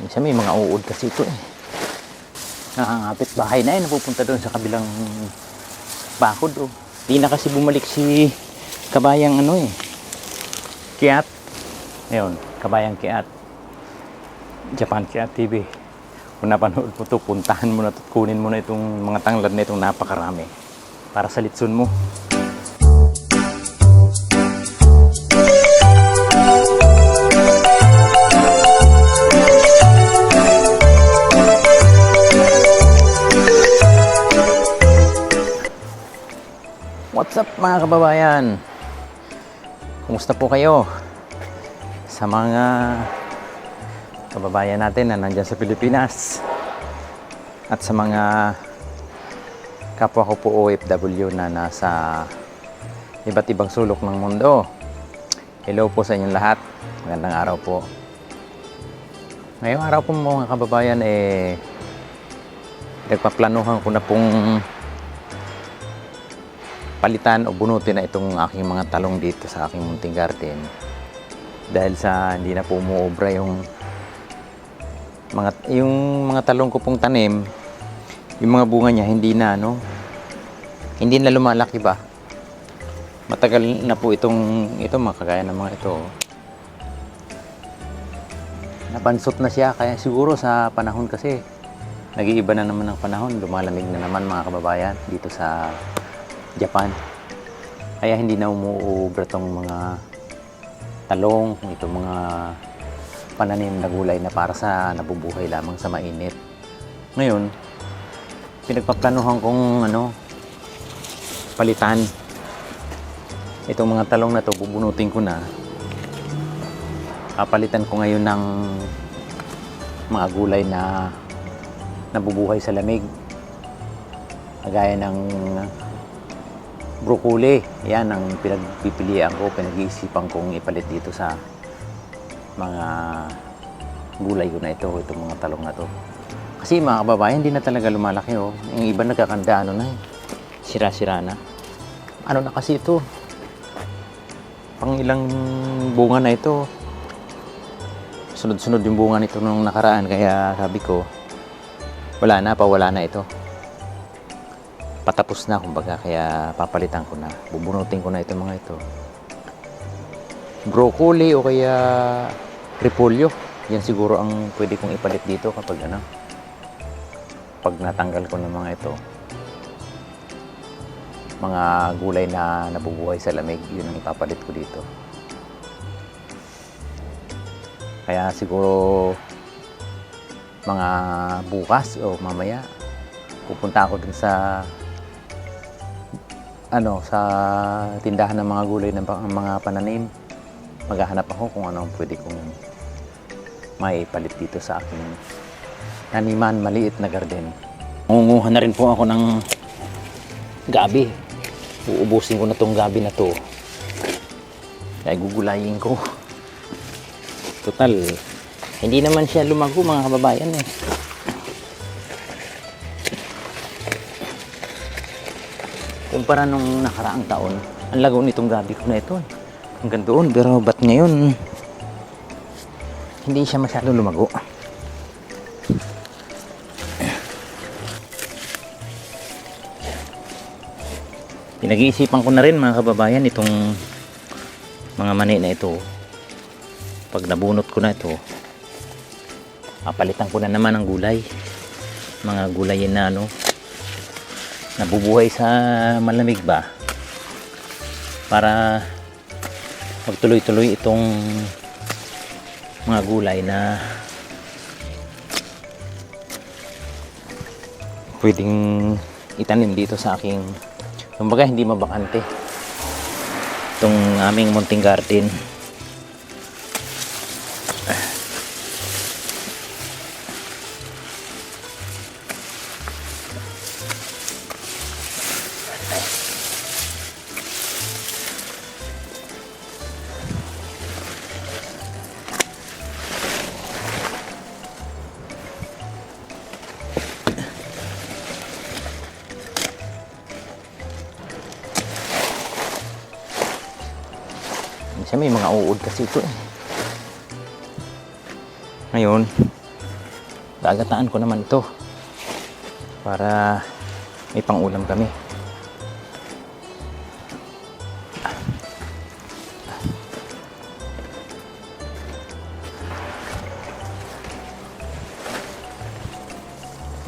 Minsan may mga uod kasi ito eh. Nakangapit bahay na eh, napupunta doon sa kabilang bakod oh. Di na kasi bumalik si kabayang ano eh. Kiat. Ayun, kabayang Kiat. Japan Kiat TV. Kung napanood mo to, puntahan mo na to, kunin mo na itong mga tanglad na itong napakarami. Para sa litson mo. What's up mga kababayan? Kumusta po kayo? Sa mga kababayan natin na nandyan sa Pilipinas at sa mga kapwa ko po OFW na nasa iba't ibang sulok ng mundo. Hello po sa inyong lahat. Magandang araw po. Ngayong araw po mga kababayan eh nagpaplanuhan ko na pong palitan o bunutin na itong aking mga talong dito sa aking munting garden. Dahil sa hindi na po umuobra yung mga yung mga talong ko pong tanim yung mga bunga niya hindi na ano hindi na lumalaki ba? Matagal na po itong ito makagaya ng mga ito nabansot na siya kaya siguro sa panahon kasi nag-iiba na naman ng panahon. Lumalamig na naman mga kababayan dito sa Japan. Kaya hindi na umuubra tong mga talong, itong mga pananim na gulay na para sa nabubuhay lamang sa mainit. Ngayon, pinagpaplanuhan kong ano, palitan itong mga talong na to, bubunutin ko na. Papalitan ko ngayon ng mga gulay na nabubuhay sa lamig. Kagaya ng broccoli. Yan ang pinagpipilian ko, pinag-iisipan kong ipalit dito sa mga gulay ko na ito, itong mga talong na to. Kasi mga kababayan, hindi na talaga lumalaki oh. Yung iba nagkakanda ano na eh. Sira-sira na. Ano na kasi ito? Pang ilang bunga na ito. Sunod-sunod yung bunga nito nung nakaraan. Kaya sabi ko, wala na, pawala na ito patapos na kumbaga kaya papalitan ko na. Bubunutin ko na itong mga ito. Broccoli o kaya repolyo. Yan siguro ang pwede kong ipalit dito kapag ano pag natanggal ko ng mga ito. Mga gulay na nabubuhay sa lamig yun ang ipapalit ko dito. Kaya siguro mga bukas o mamaya pupunta ako dun sa ano sa tindahan ng mga gulay ng mga pananim. Maghahanap ako kung ano ang pwede kong may palit dito sa aking taniman maliit na garden. Mangunguha na rin po ako ng gabi. Uubusin ko na tong gabi na to. Kaya gugulayin ko. Total hindi naman siya lumago mga kababayan eh Kumpara nung nakaraang taon, ang lago nitong gabi ko na ito. Hanggang doon, pero ba't ngayon, hindi siya masyado lumago. Pinag-iisipan ko na rin mga kababayan itong mga mani na ito. Pag nabunot ko na ito, papalitan ko na naman ang gulay. Mga gulayin na ano, nabubuhay sa malamig ba? Para magtuloy-tuloy itong mga gulay na pwedeng itanim dito sa aking kumbaga hindi mabakante. Itong aming munting garden Minsan may mga uod kasi ito eh. Ngayon, gagataan ko naman ito para may pangulam kami.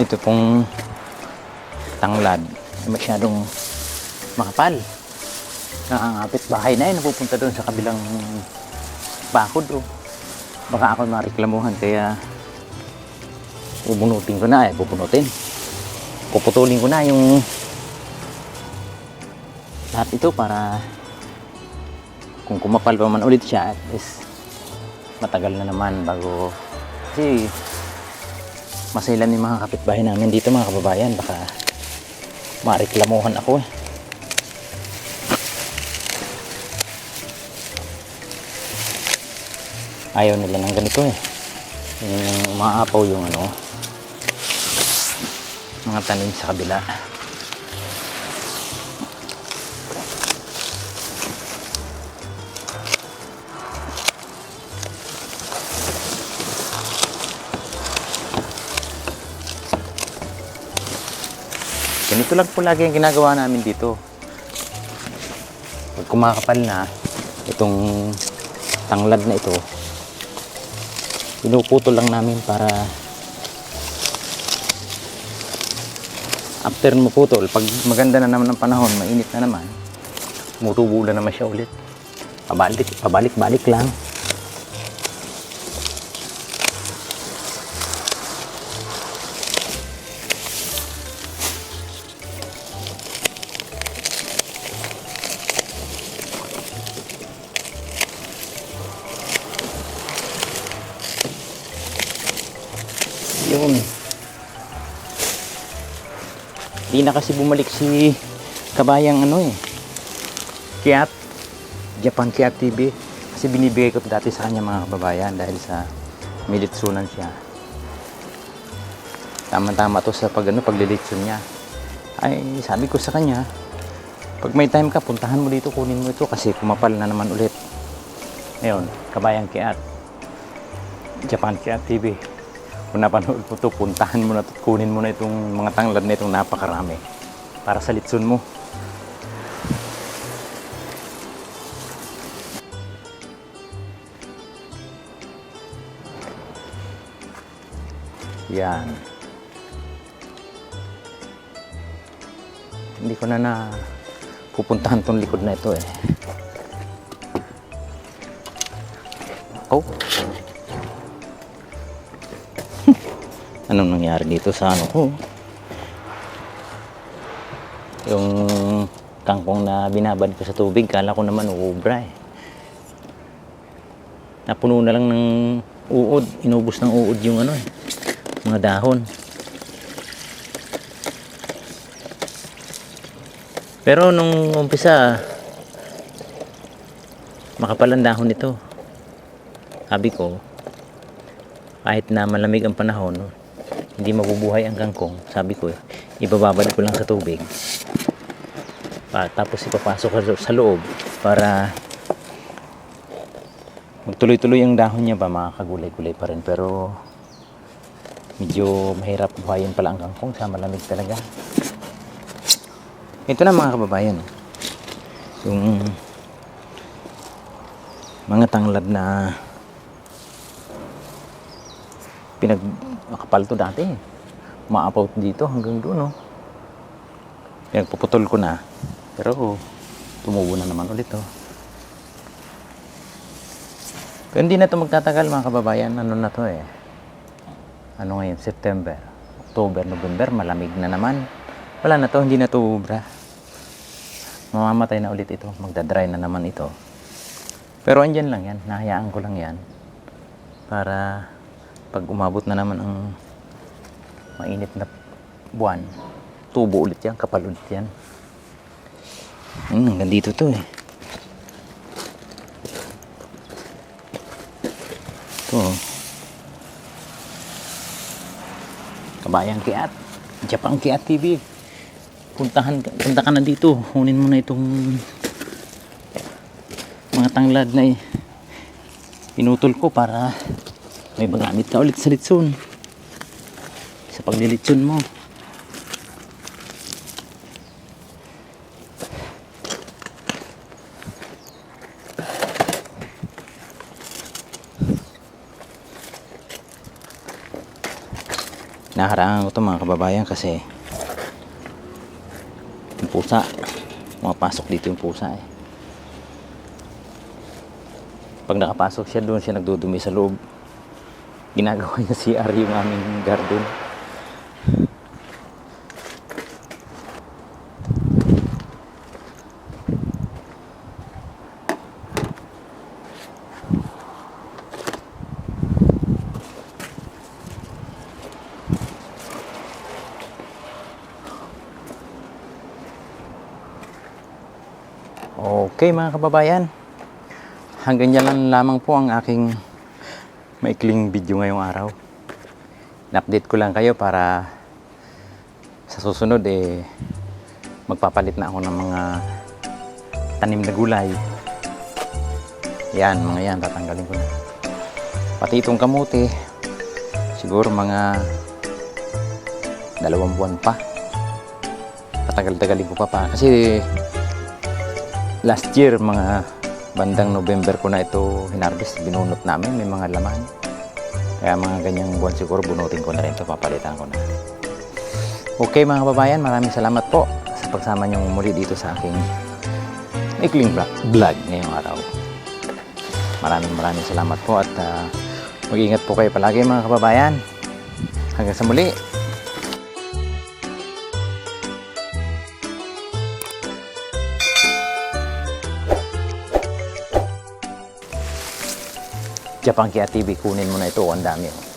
Ito pong tanglad masyadong makapal. Nakangapit bahay na yun, napupunta doon sa kabilang bakod. Oh. Baka ako mareklamuhan kaya bubunutin ko na eh, bubunutin. Puputulin ko na yung lahat ito para kung kumapal pa man ulit siya, at least matagal na naman bago kasi masailan yung mga kapitbahay namin dito mga kababayan baka mareklamuhan ako eh ayaw nila ng ganito eh. Yung umaapaw yung ano mga tanim sa kabila. Ganito lang po lagi ang ginagawa namin dito. Pag kumakapal na itong tanglad na ito pinuputol lang namin para after mo putol pag maganda na naman ang panahon mainit na naman tumutubo na naman siya ulit. Pabalik pabalik balik lang di na kasi bumalik si kabayang ano eh Kiat Japan Kiat TV kasi binibigay ko dati sa kanya mga kababayan dahil sa militsunan siya. Tama-tama to sa pag ano paglilitsun niya. Ay sabi ko sa kanya pag may time ka puntahan mo dito kunin mo ito kasi kumapal na naman ulit. Ngayon kabayang Kiat Japan Kiat TV kung napanood mo to, puntahan mo na to, kunin mo na itong mga tanglad na itong napakarami para sa litson mo. Yan. Hindi ko na na pupuntahan tong likod na ito eh. Oh. Anong nangyari dito sa ano ko? Yung kangkong na binabad ko sa tubig kala ko naman uubra eh. Napuno na lang ng uod. Inubos ng uod yung ano eh mga dahon. Pero nung umpisa makapalang dahon ito sabi ko kahit na malamig ang panahon hindi mabubuhay ang kangkong sabi ko ibababad ko lang sa tubig. Pa, tapos ipapasok sa loob para magtuloy-tuloy ang dahon niya pa makakagulay-gulay pa rin. Pero medyo mahirap buhayin pala ang kangkong sa malamig talaga. Ito na mga kababayan. Yung mga tanglad na pinag makapal to dati. Maapaw dito hanggang doon no pinagpuputol ko na. Pero tumubo na naman ulit oh. Pero hindi na to magtatagal mga kababayan. Ano na to eh. Ano ngayon? September October November malamig na naman. Wala na to hindi na to ubra. Mamamatay na ulit ito. Magdadry na naman ito. Pero andyan lang yan. Nahayaan ko lang yan para pag umabot na naman ang mainit na buwan, tubo ulit yan, kapal ulit yan. Hmm, hanggang dito to eh. Ito. oh. Kabayang Kiat. Japan Kiat TV. Puntahan, punta ka na dito. Kunin mo na itong mga tanglad na eh. Pinutol ko para may magamit ka ulit sa litson. sa paglilitsyon mo. Naharangan ko to mga kababayan kasi yung pusa, pumapasok dito yung pusa eh. Pag nakapasok siya doon siya nagdudumi sa loob. Ginagawa niya CR yung aming garden. Okay mga kababayan. Hanggang dyan lamang po ang aking maikling video ngayong araw. Na-update ko lang kayo para sa susunod eh magpapalit na ako ng mga tanim na gulay. Yan, mga yan, tatanggalin ko na. Pati itong kamote, siguro mga dalawang buwan pa. Patagal-tagalin ko pa pa. Kasi last year, mga bandang November ko na ito hinarvest, binunot namin, may mga laman. Kaya mga ganyang buwan siguro, bunutin ko na rin ito, papalitan ko na. Okay mga kababayan, maraming salamat po sa pagsama niyong muli dito sa aking ikling vlog, ngayong araw. Maraming maraming salamat po at ah, mag-ingat po kayo palagi mga kababayan. Hanggang sa muli. Japan Kia TV, kunin mo na ito. Ang dami. oh.